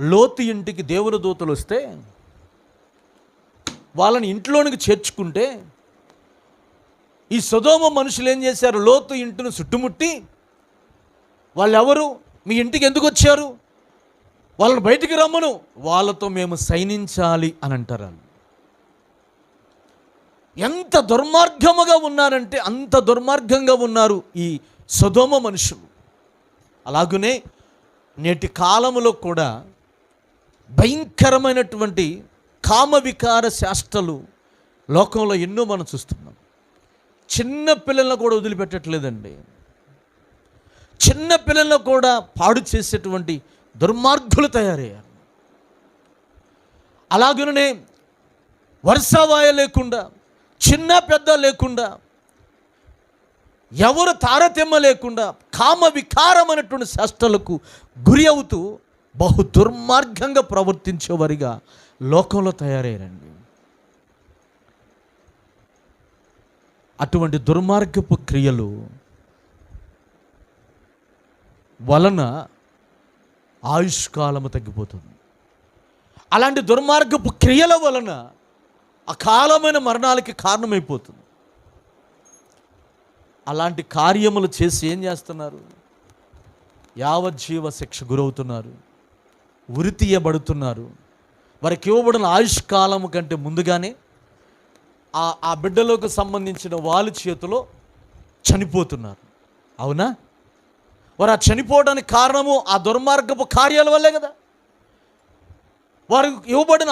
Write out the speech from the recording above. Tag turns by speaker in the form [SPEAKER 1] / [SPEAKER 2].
[SPEAKER 1] లోతు ఇంటికి దేవుని దూతలు వస్తే వాళ్ళని ఇంట్లోనికి చేర్చుకుంటే ఈ సుధోమ మనుషులు ఏం చేశారు? లోతు ఇంటిని చుట్టుముట్టి వాళ్ళు ఎవరు మీ ఇంటికి ఎందుకు వచ్చారు? వాళ్ళని బయటికి రమ్మను. వాళ్ళతో మేము సైనించాలి అని అంటారు వాళ్ళు. ఎంత దుర్మార్గముగా ఉన్నారంటే అంత దుర్మార్గంగా ఉన్నారు ఈ సుధోమ మనుషులు. అలాగనే నేటి కాలంలో కూడా భయంకరమైనటువంటి కామవికార శాస్త్రలు లోకంలో ఎన్నో మనం చూస్తున్నాం. చిన్న పిల్లలను కూడా వదిలిపెట్టట్లేదండి. చిన్న పిల్లలను కూడా పాడు చేసేటువంటి దుర్మార్గులు తయారయ్యారు. అలాగనే వర్షావాయ లేకుండా చిన్న పెద్ద లేకుండా ఎవరు తారతమ్య లేకుండా కామ వికారమైనటువంటి శాస్త్రాలకు గురి అవుతూ బహు దుర్మార్గంగా ప్రవర్తించేవారిగా లోకంలో తయారయ్యారండి అటువంటి దుర్మార్గపు క్రియలు వలన ఆయుష్కాలము తగ్గిపోతుంది. అలాంటి దుర్మార్గపు క్రియల వలన అకాలమైన మరణాలకి కారణమైపోతుంది. అలాంటి కార్యములు చేసి ఏం చేస్తున్నారు? యావజ్జీవ శిక్ష గురవుతున్నారు. ఉరి తీయబడుతున్నారు వారికి ఇవ్వబడిన ఆయుష్కాలము కంటే ముందుగానే ఆ ఆ బిడ్డలోకి సంబంధించిన వాళ్ళ చేతిలో చనిపోతున్నారు. అవునా? వారు ఆ చనిపోవడానికి కారణము ఆ దుర్మార్గపు కార్యాల వల్లే కదా. వారికి ఇవ్వబడిన